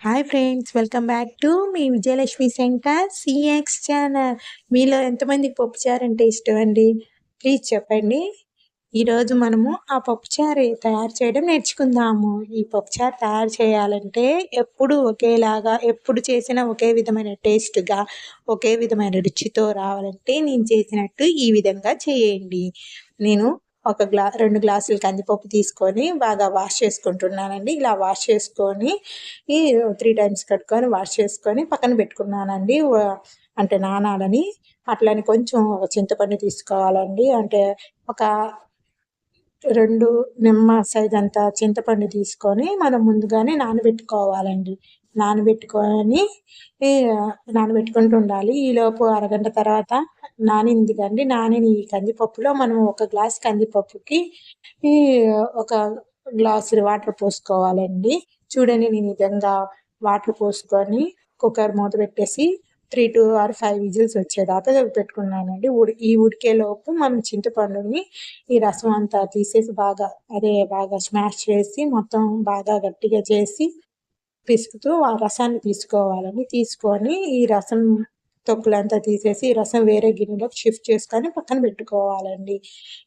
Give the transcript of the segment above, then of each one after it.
Hi friends welcome back to me Vijayalakshmi center CX channel మీలో ఎంతమందికి పప్పుచారు అంటే ఇష్టం అండి? ప్లీజ్ చెప్పండి. ఈరోజు మనము ఆ పప్పుచారు తయారు చేయడం నేర్చుకుందాము. ఈ పప్పుచారు తయారు చేయాలంటే ఎప్పుడు ఒకేలాగా ఎప్పుడు చేసినా ఒకే విధమైన టేస్ట్గా ఒకే విధమైన రుచితో రావాలంటే నేను చేసినట్టు ఈ విధంగా చేయండి. నేను ఒక గ్లా రెండు గ్లాసులు కందిపప్పు తీసుకొని బాగా వాష్ చేసుకుంటున్నానండి. ఇలా వాష్ చేసుకొని ఈ త్రీ టైమ్స్ కట్టుకొని వాష్ చేసుకొని పక్కన పెట్టుకున్నానండి. అంటే నానాలని. అట్లని కొంచెం చింతపండు తీసుకోవాలండి. అంటే ఒక రెండు నిమ్మ సైజ్ అంత చింతపండు తీసుకొని మనం ముందుగానే నానబెట్టుకోవాలండి. నానబెట్టుకొని నానబెట్టుకుంటూ ఉండాలి. ఈలోపు అరగంట తర్వాత నానింది కండి నానిన ఈ కందిపప్పులో మనం ఒక గ్లాస్ కందిపప్పుకి ఒక గ్లాసు వాటర్ పోసుకోవాలండి. చూడండి నేను విధంగా వాటర్ పోసుకొని కుక్కర్ మూత పెట్టేసి three two or five whistles వచ్చేదాకా పెట్టుకున్నానండి. ఉడి ఈ ఉడికేలోపు మనం చింతపండుని ఈ రసం అంతా తీసేసి బాగా అదే బాగా స్మాష్ చేసి మొత్తం బాగా గట్టిగా చేసి పిసుకుతూ ఆ రసాన్ని తీసుకోవాలని తీసుకొని ఈ రసం తొక్కులంతా తీసేసి ఈ రసం వేరే గిన్నెలోకి షిఫ్ట్ చేసుకొని పక్కన పెట్టుకోవాలండి.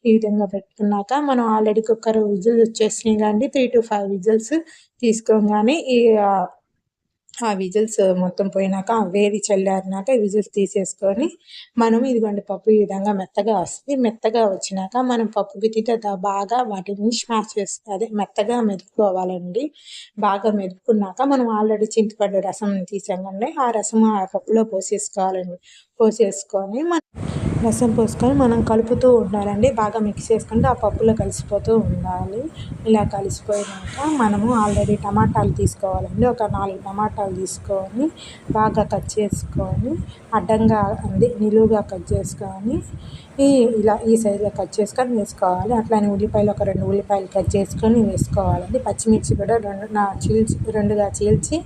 ఈ విధంగా పెట్టుకున్నాక మనం ఆల్రెడీ కుక్కర్ విజిల్స్ వచ్చేసినాయి కానీ త్రీ టు ఫైవ్ విజిల్స్ తీసుకోగానే ఈ ఆ విజిల్స్ మొత్తం పోయినాక వేడి చల్లారినాక విజిల్స్ తీసేసుకొని మనం ఇదిగోండి పప్పు ఈ విధంగా మెత్తగా వస్తుంది. మెత్తగా వచ్చినాక మనం పప్పు గిట్టితో బాగా వాటిని స్మాష్ చేస్తుంది అదే మెత్తగా మెదుపుకోవాలండి. బాగా మెదుపుకున్నాక మనం ఆల్రెడీ చింతపండు రసం తీసాం ఆ రసం ఆ పప్పులో పోసేసుకోవాలండి. పోసేసుకొని మనం రసం పోసుకొని మనం కలుపుతూ ఉండాలండి. బాగా మిక్స్ చేసుకుంటే ఆ పప్పులో కలిసిపోతూ ఉండాలి. ఇలా కలిసిపోయినాక మనము ఆల్రెడీ టమాటాలు తీసుకోవాలండి. ఒక నాలుగు టమాటాలు తీసుకొని బాగా కట్ చేసుకొని అడ్డంగా అంది నిలువుగా కట్ చేసుకొని ఈ ఇలా ఈ సైజులో కట్ చేసుకొని వేసుకోవాలి. అట్లానే ఉల్లిపాయలు ఒక రెండు ఉల్లిపాయలు కట్ చేసుకొని వేసుకోవాలండి. పచ్చిమిర్చి కూడా రెండు నా చీల్చి రెండుగా చీల్చి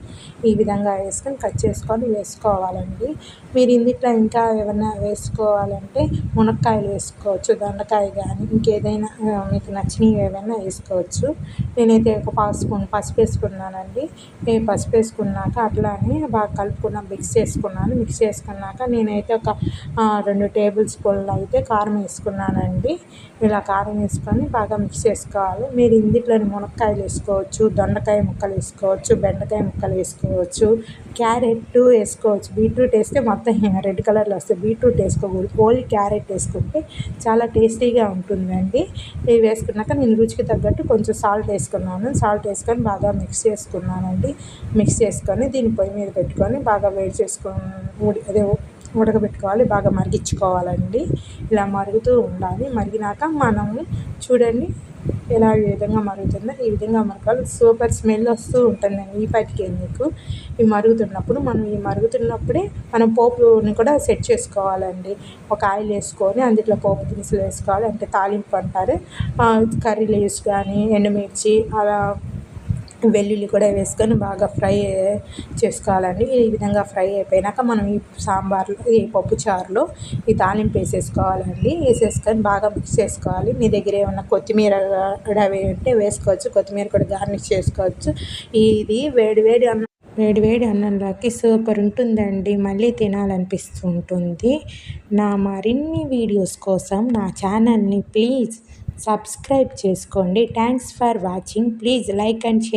ఈ విధంగా వేసుకొని కట్ చేసుకొని వేసుకోవాలండి. మీరు ఇందుట్లో ఇంకా ఏమన్నా వేసుకోవాలంటే మునక్కాయలు వేసుకోవచ్చు దొండకాయ కానీ ఇంకేదైనా మీకు నచ్చినవి ఏవైనా వేసుకోవచ్చు. నేనైతే ఒక పావు స్పూన్ పసుపు వేసుకున్నానండి. నేను పసుపు వేసుకున్నాక అట్లానే బాగా కలుపుకున్న మిక్స్ చేసుకున్నాను. మిక్స్ చేసుకున్నాక నేనైతే ఒక రెండు టేబుల్ స్పూన్లు అయితే అయితే కారం వేసుకున్నానండి. ఇలా కారం వేసుకొని బాగా మిక్స్ చేసుకోవాలి. మీరు ఇందులోని మునక్కాయలు వేసుకోవచ్చు దొండకాయ ముక్కలు వేసుకోవచ్చు బెండకాయ ముక్కలు వేసుకోవచ్చు క్యారెట్ వేసుకోవచ్చు. బీట్రూట్ వేస్తే మొత్తం రెడ్ కలర్లో వస్తుంది బీట్రూట్ వేసుకోకూడదు. ఓన్లీ క్యారెట్ వేసుకుంటే చాలా టేస్టీగా ఉంటుందండి. ఇవి వేసుకున్నాక నేను రుచికి తగ్గట్టు కొంచెం సాల్ట్ వేసుకున్నాను. సాల్ట్ వేసుకొని బాగా మిక్స్ చేసుకున్నానండి. మిక్స్ చేసుకొని దీన్ని పొయ్యి మీద పెట్టుకొని బాగా వేడి చేసుకొని అదే ఉడకబెట్టుకోవాలి. బాగా మరిగించుకోవాలండి. ఇలా మరుగుతూ ఉండాలి. మరిగినాక మనము చూడండి ఎలా ఈ విధంగా మరుగుతుందో ఈ విధంగా మరగాలి సూపర్ స్మెల్ వస్తూ ఉంటుందండి ఈ పాటికి మీకు ఇవి మరుగుతున్నప్పుడు మనం ఈ మరుగుతున్నప్పుడే మనం పోపుని కూడా సెట్ చేసుకోవాలండి. ఒక ఆయిల్ వేసుకొని అందులో పోపు దినుసులు వేసుకోవాలి. అంటే తాలింపు అంటారు. కర్రీ లీవ్స్ కానీ ఎండుమిర్చి అలా వెల్లుల్లి కూడా వేసుకొని బాగా ఫ్రై చేసుకోవాలండి. ఈ విధంగా ఫ్రై అయిపోయినాక మనం ఈ సాంబార్లో ఈ పప్పు చారులో ఈ తాలింపు వేసేసుకోవాలండి. వేసేసుకొని బాగా మిక్స్ చేసుకోవాలి. మీ దగ్గర ఏమన్నా కొత్తిమీర కూడా ఉంటే వేసుకోవచ్చు. కొత్తిమీర కూడా గార్నిష్ చేసుకోవచ్చు. ఇది వేడి వేడి అన్నం వేడి వేడి అన్నంలోకి సూపర్ ఉంటుందండి. మళ్ళీ తినాలనిపిస్తుంటుంది. నా మరిన్ని వీడియోస్ కోసం నా ఛానల్ని ప్లీజ్ సబ్స్క్రైబ్ చేసుకోండి. Thanks for watching. Please like and share.